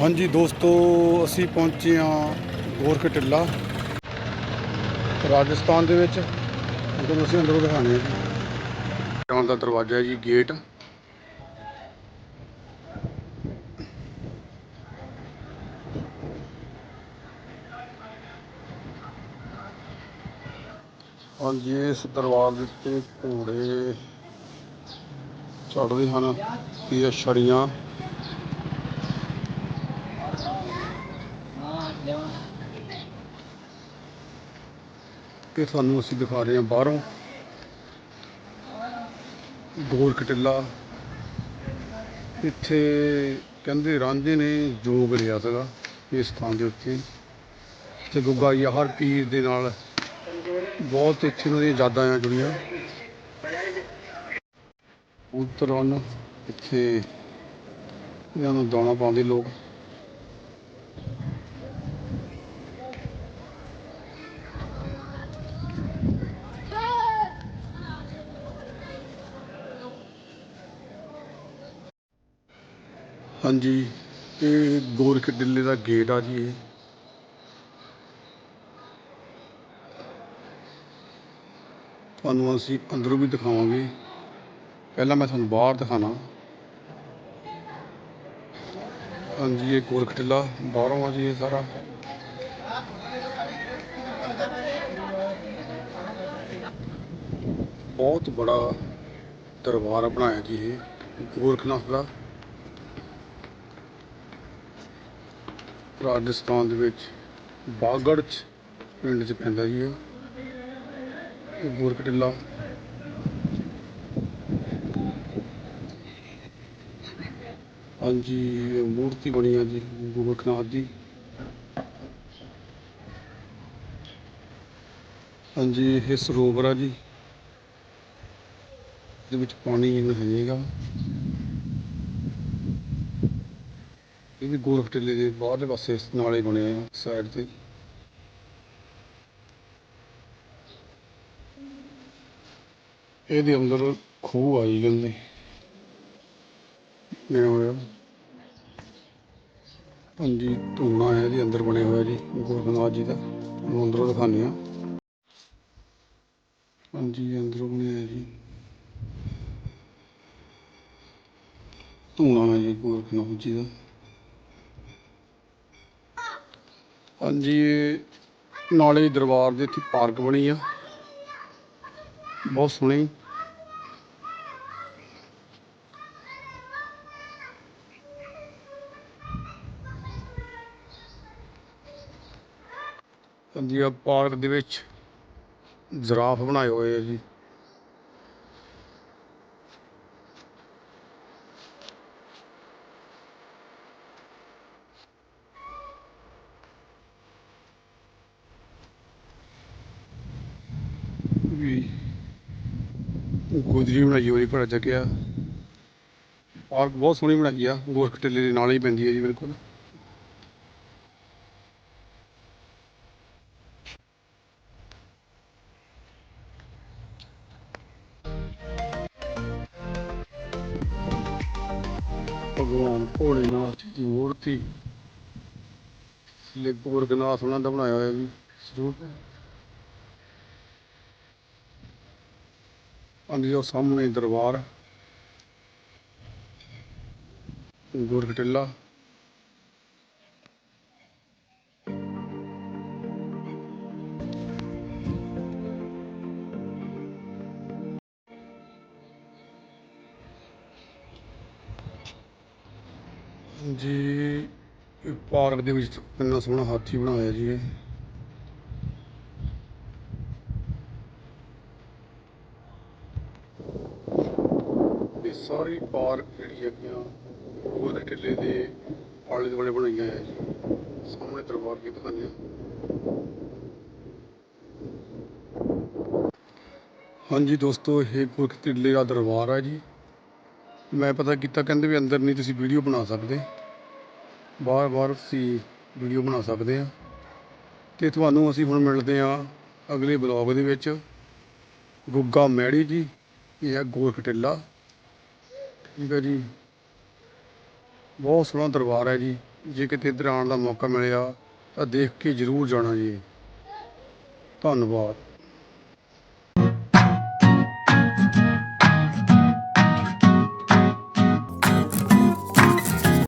ਹਾਂਜੀ ਦੋਸਤੋ, ਅਸੀਂ ਪਹੁੰਚੇ ਹਾਂ ਗੋਰਖ ਟਿੱਲਾ, ਰਾਜਸਥਾਨ ਦੇ ਵਿੱਚ। ਤੁਹਾਨੂੰ ਅਸੀਂ ਅੰਦਰੋਂ ਦਿਖਾਉਂਦੇ ਹਾਂ ਜਾਣ ਦਾ ਦਰਵਾਜ਼ਾ ਹੈ ਜੀ, ਗੇਟ। ਹਾਂਜੀ, ਇਸ ਦਰਬਾਰ ਦੇ ਉੱਤੇ ਘੋੜੇ ਚੜ੍ਹਦੇ ਹਨ ਇਹ ਛੜੀਆਂ। ਤੇ ਤੁਹਾਨੂੰ ਅਸੀਂ ਦਿਖਾ ਰਹੇ ਹਾਂ ਬਾਹਰੋਂ। ਗੋਰਖ ਟਿੱਲਾ ਇੱਥੇ ਕਹਿੰਦੇ ਰਾਂਝੇ ਨੇ ਜੋਗ ਲਿਆ ਸੀਗਾ ਇਸ ਥਾਂ ਦੇ ਉੱਤੇ। ਤੇ ਗੁੱਗਾ ਯਾਹਰ ਪੀਰ ਦੇ ਨਾਲ ਬਹੁਤ ਇੱਥੇ ਉਹਨਾਂ ਦੀਆਂ ਯਾਦਾਂ ਆ ਜੁੜੀਆਂ। ਉਤਰਨ ਇੱਥੇ ਇਹਨਾਂ ਨੂੰ ਦਾਣਾ ਪਾਉਂਦੇ ਲੋਕ। ਹਾਂਜੀ, ਇਹ ਗੋਰਖ ਟਿੱਲੇ ਦਾ ਗੇਟ ਆ ਜੀ ਇਹ। ਤੁਹਾਨੂੰ ਅਸੀਂ ਅੰਦਰੋਂ ਵੀ ਦਿਖਾਵਾਂਗੇ। ਪਹਿਲਾਂ ਮੈਂ ਤੁਹਾਨੂੰ ਬਾਹਰ ਦਿਖਾਣਾ। ਹਾਂਜੀ, ਇਹ ਗੋਰਖ ਟਿੱਲਾ ਬਾਹਰੋਂ ਆ ਜੀ ਇਹ ਸਾਰਾ। ਬਹੁਤ ਬੜਾ ਦਰਬਾਰ ਬਣਾਇਆ ਜੀ ਇਹ ਗੋਰਖਨਾਥ ਦਾ। ਰਾਜਸਥਾਨ ਦੇ ਵਿੱਚ ਬਾਗੜ ਚ ਪਿੰਡ ਚ ਪੈਂਦਾ ਜੀ ਇਹ। ਗੋਰਖ ਟਿੱਲਾ ਹਾਂਜੀ, ਇਹ ਮੂਰਤੀ ਬਣੀ ਆ ਜੀ ਗੋਰਖਨਾਥ ਦੀ ਹਾਂਜੀ, ਇਹ ਸਰੋਵਰ ਆ ਜੀ। ਇਹਦੇ ਵਿੱਚ ਪਾਣੀ ਹੈਗਾ। ਇਹ ਵੀ ਗੋਰਖ ਟਿੱਲੇ ਦੇ ਬਾਹਰਲੇ ਪਾਸੇ ਨਾਲੇ ਬਣੇ ਆ ਸਾਈਡ ਤੇ। ਇਹਦੇ ਅੰਦਰ ਖੂਹ ਆਈ ਕਹਿੰਦੇ। ਬਣਿਆ ਹੋਇਆ। ਹਾਂਜੀ, ਧੂਣਾ ਹੈ ਇਹਦੇ ਅੰਦਰ ਬਣਿਆ ਹੋਇਆ ਜੀ ਗੋਰਖਨਾਥ ਜੀ ਦਾ। ਤੁਹਾਨੂੰ ਅੰਦਰੋਂ ਦਿਖਾਉਂਦੇ ਆ ਹਾਂਜੀ, ਅੰਦਰੋਂ ਬਣਿਆ ਜੀ। ਧੂਣਾ ਹੈ ਜੀ ਗੋਰਖਨਾਥ ਜੀ ਦਾ। ਹਾਂਜੀ, ਨਾਲੇ ਦਰਬਾਰ ਦੇ ਇੱਥੇ ਪਾਰਕ ਬਣੀ ਆ। ਬਹੁਤ ਸੋਹਣੀ। ਹਾਂਜੀ ਆ ਪਾਰਕ ਦੇ ਵਿੱਚ ਜ਼ਰਾਫ ਬਣਾਏ ਹੋਏ ਆ ਜੀ। ਵੀ ਗੋਦਰੀ ਬਣਾਈ ਹੋਈ ਬੜਾ ਜਗਿਆ ਪਾਰਕ ਬਹੁਤ ਸੋਹਣੀ ਬਣਾਈ ਆ ਗੋਰਖ ਟਿੱਲੇ ਦੇ ਨਾਲ ਹੀ ਪੈਂਦੀ ਹੈ ਜੀ, ਬਿਲਕੁਲ। ਭਗਵਾਨ ਭੋਲੇਨਾਥ ਦੀ ਮੂਰਤੀ ਲੈ ਗੋਰਖਨਾਥ ਉਹਨਾਂ ਦਾ ਬਣਾਇਆ ਹੋਇਆ ਵੀ ਸਰੂਪ ਹਾਂਜੀ, ਉਹ ਸਾਹਮਣੇ ਦਰਬਾਰ। ਗੁਰਗਟਿੱਲਾ ਜੀ ਪਾਰਕ ਦੇ ਵਿੱਚ ਕਿੰਨਾ ਸੋਹਣਾ ਹਾਥੀ ਬਣਾਇਆ ਜੀ ਇਹ। ਸਾਰੀ ਪਾਰਕ ਜਿਹੜੀ ਹੈਗੀਆਂ ਉਹਦੇ ਟਿੱਲੇ ਦੇ ਆਲੇ ਦੁਆਲੇ ਬਣਾਈਆਂ ਹੈ ਜੀ। ਸਾਹਮਣੇ ਦਰਬਾਰ ਕੀ ਦਿਖਾਉਂਦੇ ਆ। ਹਾਂਜੀ ਦੋਸਤੋ, ਇਹ ਗੁਰਖ ਟਿੱਲੇ ਦਾ ਦਰਬਾਰ ਹੈ ਜੀ। ਮੈਂ ਪਤਾ ਕੀਤਾ, ਕਹਿੰਦੇ ਵੀ ਅੰਦਰ ਨਹੀਂ ਤੁਸੀਂ ਵੀਡੀਓ ਬਣਾ ਸਕਦੇ। ਬਾਹਰ ਬਾਹਰ ਤੁਸੀਂ ਵੀਡੀਓ ਬਣਾ ਸਕਦੇ ਆ। ਤੇ ਤੁਹਾਨੂੰ ਅਸੀਂ ਹੁਣ ਮਿਲਦੇ ਆ ਅਗਲੇ ਬਲੌਗ ਦੇ ਵਿੱਚ। ਗੁੱਗਾ ਮੈੜੀ ਜੀ, ਇਹ ਹੈ ਗੋਰਖ ਠੀਕ ਹੈ ਜੀ। ਬਹੁਤ ਸੋਹਣਾ ਦਰਬਾਰ ਹੈ ਜੀ। ਜੇ ਕਿਤੇ ਇੱਧਰ ਆਉਣ ਦਾ ਮੌਕਾ ਮਿਲਿਆ ਤਾਂ ਦੇਖ ਕੇ ਜ਼ਰੂਰ ਜਾਣਾ ਜੀ। ਧੰਨਵਾਦ।